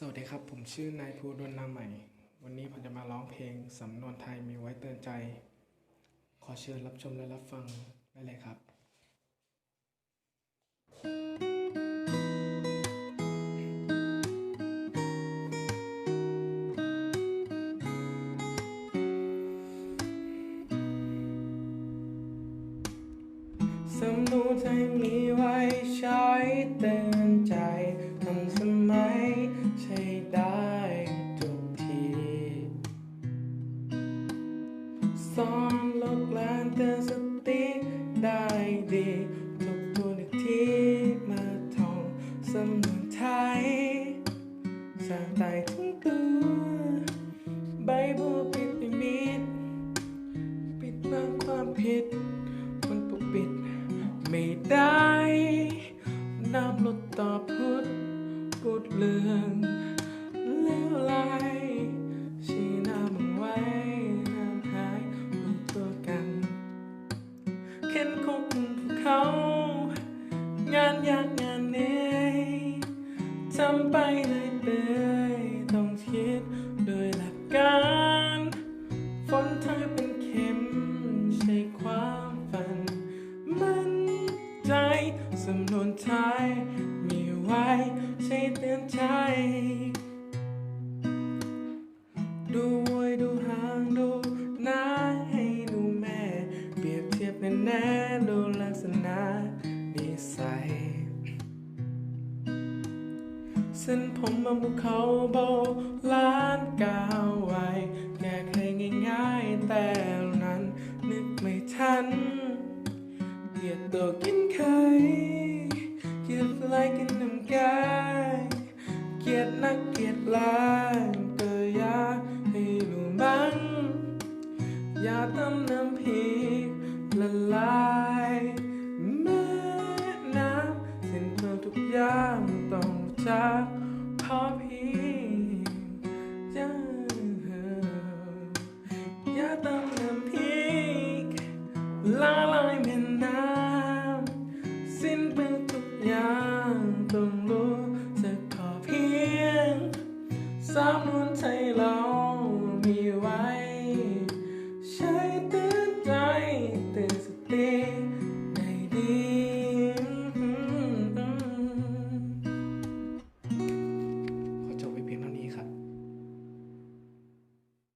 สวัสดีครับ ผมชื่อนายภูดลนาใหม่ วันนี้ผมจะมาร้องเพลงสำนวนไทยมีไว้เตือนใจ ขอเชิญรับชมและรับฟังได้เลยครับสำนวนไทยมีไว้ใช้เตือนใจ เตือนสติได้ดีทุกตัวอีกทีมาท่องสำนวนไทยสร้างไตทั้งตัวใบบัวปิดไม่มิดปิดบังความผิด มันปกปิดไม่ได้น้ำลดต่อพุทธพูดเรื่องเลวไหล เข็นคงภูเขา งานยากงานเหนื่อยทำไปเลยเปื่อยต้องคิดโดยหลักการ ฝนเธอเป็นเข็มใช่ความฝัน มันใจสำนวนไทยมีไว้ใช้เตือนใจ รียบเทียบแน่แน่ๆดูลักษณะนิสัยเส้นผมบนภูเขาโบล้านก้าวไว้แก้ไขง่ายๆ แต่นั้นนึกไม่ทันเกลียดตัวกินไข่เกลียดอะไรกินน้ำกายเกลียดนักเกลียดลายก็อยากให้รู้บ้างอย่าทำน้ำพริก ละลายแม่น้ำสิ้นเปลืองทุกอย่างต้องจากพอเพียงยังอย่าต้องทำพีกลา